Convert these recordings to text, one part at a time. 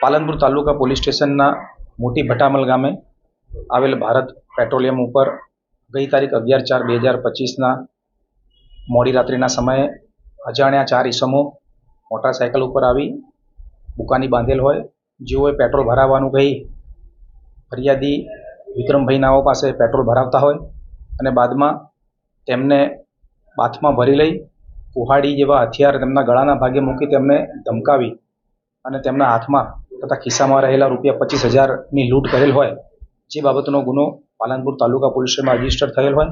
Palanpur taluka police સ્ટેશનના મોટી ભટામલ ગામે આવેલ ભારત પેટ્રોલિયમ ઉપર ગઈ તારીખ અગિયાર ચાર બે હજાર પચીસના મોડી રાત્રિના સમયે અજાણ્યા ચાર ઈસમો મોટરસાયકલ ઉપર આવી બુકાની બાંધેલ હોય. જેઓએ પેટ્રોલ ભરાવવાનું કહી ફરિયાદી વિક્રમભાઈ નાઓ પાસે પેટ્રોલ ભરાવતા હોય અને બાદમાં તેમને બાથમાં ભરી લઈ કુહાડી જેવા હથિયાર તેમના ગળાના ભાગે મૂકી તેમને ધમકાવી અને તેમના હાથમાં તથા ખિસ્સામાં રહેલા રૂપિયા પચીસ હજારની લૂંટ કરેલ હોય, જે બાબતનો ગુનો પાલનપુર તાલુકા પોલીસ સ્ટેશનમાં રજિસ્ટર થયેલ હોય.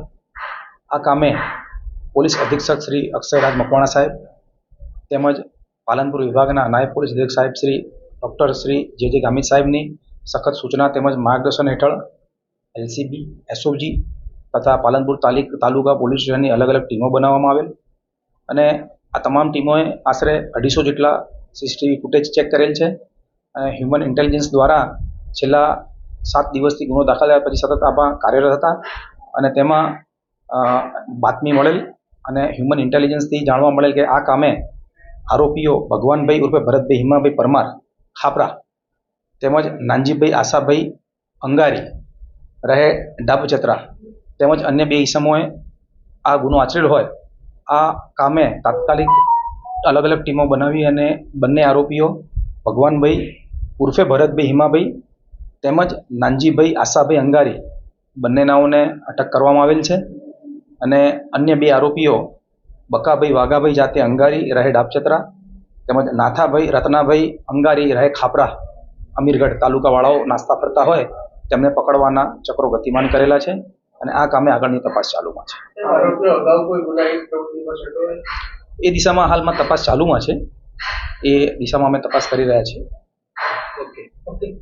આ કામે પોલીસ અધિક્ષક શ્રી અક્ષયરાજ મકવાણા સાહેબ તેમજ પાલનપુર વિભાગના નાયબ પોલીસ અધિક્ષક સાહેબ શ્રી ડૉક્ટર શ્રી જે જે ગામિત સાહેબની સખત સૂચના તેમજ માર્ગદર્શન હેઠળ એલસીબી, એસઓજી તથા પાલનપુર તાલુકા પોલીસ સ્ટેશનની અલગ અલગ ટીમો બનાવવામાં આવેલ. અને આ તમામ ટીમોએ આશરે અઢીસો જેટલા સીસીટીવી ફૂટેજ ચેક કરેલ છે. અને હ્યુમન ઇન્ટેલિજન્સ દ્વારા છેલ્લા સાત દિવસથી ગુનો દાખલ થયા પછી સતત આમાં કાર્યરત હતા અને તેમાં બાતમી મળેલ અને હ્યુમન ઇન્ટેલિજન્સથી જાણવા મળેલ કે આ કામે આરોપીઓ ભગવાનભાઈ ઉર્ફે ભરતભાઈ, હિમાભાઈ પરમાર, ખાપરા તેમજ નાનજીભાઈ આશાભાઈ અંગારી રહે ડાબચત્રા તેમજ અન્ય બે ઈસમોએ આ ગુનો આચરેલ હોય આ કામે તાત્કાલિક અલગ અલગ ટીમો બનાવી અને બંને આરોપીઓ ભગવાનભાઈ ઉર્ફે ભરતભાઈ હિમાભાઈ તેમજ નાનજીભાઈ આશાભાઈ અંગારી બંને નાઓને અટક કરવામાં આવેલ છે અને અન્ય બે આરોપીઓ બકાભાઈ વાઘાભાઈ જાતે અંગારી રહે ડાબચત્રા તેમજ નાથાભાઈ રત્નાભાઈ અંગારી રહે ખાપરા અમીરગઢ તાલુકાવાળાઓ નાસ્તા ફરતા હોય તેમને પકડવાના ચક્રો ગતિમાન કરેલા છે. અને આ કામે આગળની તપાસ ચાલુમાં છે? એ દિશામાં હાલમાં તપાસ ચાલુમાં છે. એ દિશામાં અમે તપાસ કરી રહ્યા છીએ. Okay okay.